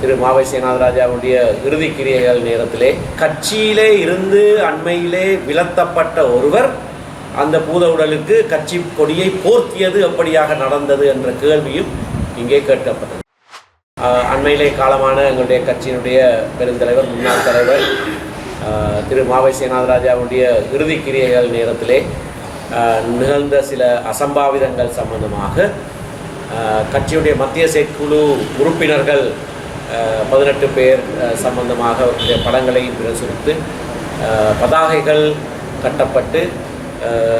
திரு மாவை சேனாதராஜாவுடைய இறுதி கிரியைகள் நேரத்திலே கட்சியிலே இருந்து அண்மையிலே விலத்தப்பட்ட ஒருவர் அந்த பூத உடலுக்கு கட்சி கொடியை போர்த்தியது எப்படியாக நடந்தது என்ற கேள்வியும் இங்கே கேட்கப்பட்டது. அண்மையிலே காலமான எங்களுடைய கட்சியினுடைய பெருந்தலைவர் முன்னாள் தலைவர் திரு மாவை சேனாதராஜாவுடைய இறுதி கிரியைகள் நேரத்திலே ஆஹ் நிகழ்ந்த சில அசம்பாவிதங்கள் சம்பந்தமாக கட்சியுடைய மத்திய செயற்குழு உறுப்பினர்கள் பதினெட்டு பேர் சம்பந்தமாக அவருடைய படங்களையும் பிரசுரித்து பதாகைகள் கட்டப்பட்டு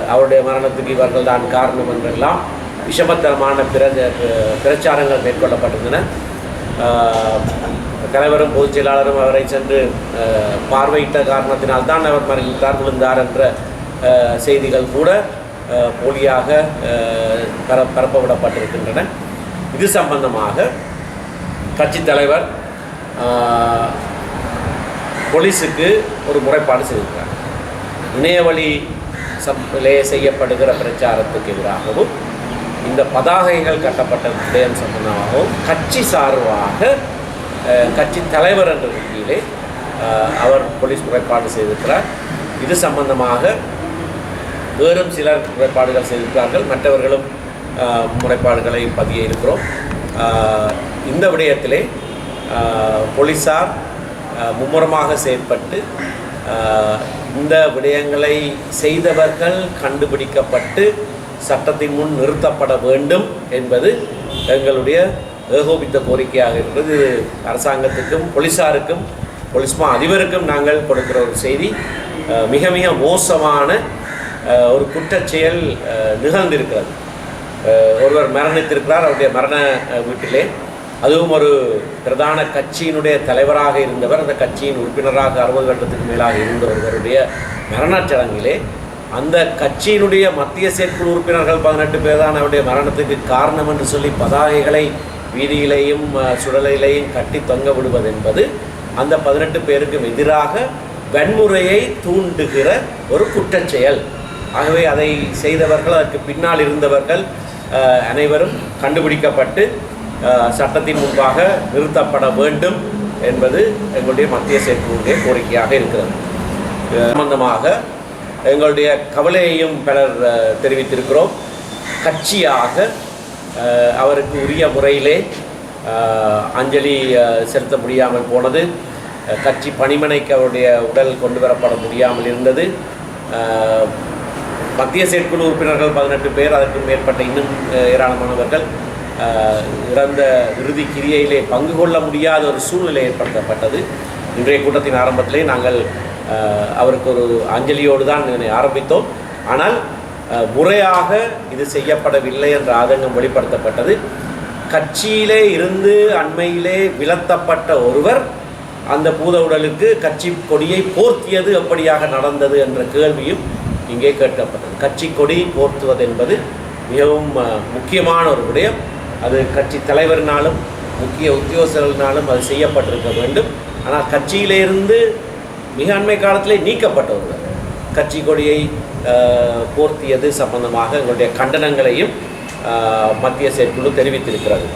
அவருடைய மரணத்துக்கு இவர்கள் தான் காரணம் என்றெல்லாம் விஷமத்தனமான பிர பிரச்சாரங்கள் மேற்கொள்ளப்பட்டிருந்தன. தலைவரும் பொதுச் செயலாளரும் அவரை சென்று பார்வையிட்ட காரணத்தினால் தான் அவர் மறைந்தார் விழுந்தார் என்ற செய்திகள் கூட போலியாக பர பரப்பவிடப்பட்டிருக்கின்றன இது சம்பந்தமாக கட்சித் தலைவர் போலீஸுக்கு ஒரு முறைப்பாடு செய்திருக்கிறார். இணையவழி சப்பிலே செய்யப்படுகிற பிரச்சாரத்துக்கு எதிராகவும் இந்த பதாகைகள் கட்டப்பட்ட விடயம் சம்பந்தமாகவும் கட்சி சார்பாக கட்சி தலைவர் என்ற ரீதியிலே அவர் போலீஸ் முறைப்பாடு செய்திருக்கிறார். இது சம்பந்தமாக வேறும் சிலர் முறைப்பாடுகள் செய்திருக்கிறார்கள். மற்றவர்களும் முறைப்பாடுகளை பதிய இருக்கிறோம். இந்த விடயத்திலே போலீஸார் போலீசார் மும்முரமாக செயற்பட்டு இந்த விடயங்களை செய்தவர்கள் கண்டுபிடிக்கப்பட்டு சட்டத்தின் முன் நிறுத்தப்பட வேண்டும் என்பது எங்களுடைய ஏகோபித்த கோரிக்கையாக இருக்கிறது அரசாங்கத்துக்கும் போலீசாருக்கும் போலீஸ்மா அதிபருக்கும் நாங்கள் கொடுக்கிற ஒரு செய்தி. மிக மிக மோசமான ஒரு குற்றச்செயல் நிகழ்ந்திருக்கிறது. ஒருவர் மரணித்திருக்கிறார் அவருடைய மரண வீட்டிலே. அதுவும் ஒரு பிரதான கட்சியினுடைய தலைவராக இருந்தவர் அந்த கட்சியின் உறுப்பினராக அறுபது வருடத்துக்கு மேலாக இருந்த ஒருவருடைய மரணச் சடங்கிலே அந்த கட்சியினுடைய மத்திய செயற்குழு உறுப்பினர்கள் பதினெட்டு பேர் தான் அவருடைய மரணத்துக்கு காரணம் என்று சொல்லி பதாகைகளை வீதியிலேயும் சுடலையிலேயும் கட்டி தொங்க விடுவது என்பது அந்த பதினெட்டு பேருக்கும் எதிராக வன்முறையை தூண்டுகிற ஒரு குற்றச்செயல். ஆகவே அதை செய்தவர்கள் அதற்கு பின்னால் இருந்தவர்கள் அனைவரும் கண்டுபிடிக்கப்பட்டு சட்டத்தின் முன்பாக நிறுத்தப்பட வேண்டும் என்பது எங்களுடைய மத்திய செயற்குழுடைய கோரிக்கையாக இருக்கிறது. சம்பந்தமாக எங்களுடைய கவலையையும் பலர் தெரிவித்திருக்கிறோம். கட்சியாக அவருக்கு உரிய முறையிலே அஞ்சலி செலுத்த முடியாமல் போனது. கட்சி பணிமனைக்கு அவருடைய உடல் கொண்டு வரப்பட முடியாமல் இருந்தது. மத்திய செயற்குழு உறுப்பினர்கள் பதினெட்டு பேர் அதற்கு மேற்பட்ட இன்னும் ஏராளமானவர்கள் இறந்த இறுதி கிரியையிலே பங்கு கொள்ள முடியாத ஒரு சூழ்நிலை ஏற்படுத்தப்பட்டது. இன்றைய கூட்டத்தின் ஆரம்பத்திலே நாங்கள் அவருக்கு ஒரு அஞ்சலியோடு தான் இதனை ஆரம்பித்தோம். ஆனால் முறையாக இது செய்யப்படவில்லை என்ற ஆதங்கம் வெளிப்படுத்தப்பட்டது. கட்சியிலே இருந்து அண்மையிலே விலத்தப்பட்ட ஒருவர் அந்த பூத உடலுக்கு கட்சி கொடியை போர்த்தியது எப்படியாக நடந்தது என்ற கேள்வியும் இங்கே கேட்கப்பட்டது. கட்சி கொடி போர்த்துவது என்பது மிகவும் முக்கியமான ஒரு விடயம். அது கட்சி தலைவரினாலும் முக்கிய உத்தியோகஸ்தர்களினாலும் அது செய்யப்பட்டிருக்க வேண்டும். ஆனால் கட்சியிலிருந்து மிக அண்மை காலத்திலே நீக்கப்பட்டவர்கள். கட்சி கொடியை போர்த்தியது சம்பந்தமாக எங்களுடைய கண்டனங்களையும் மத்திய செயற்குழு தெரிவித்திருக்கிறது.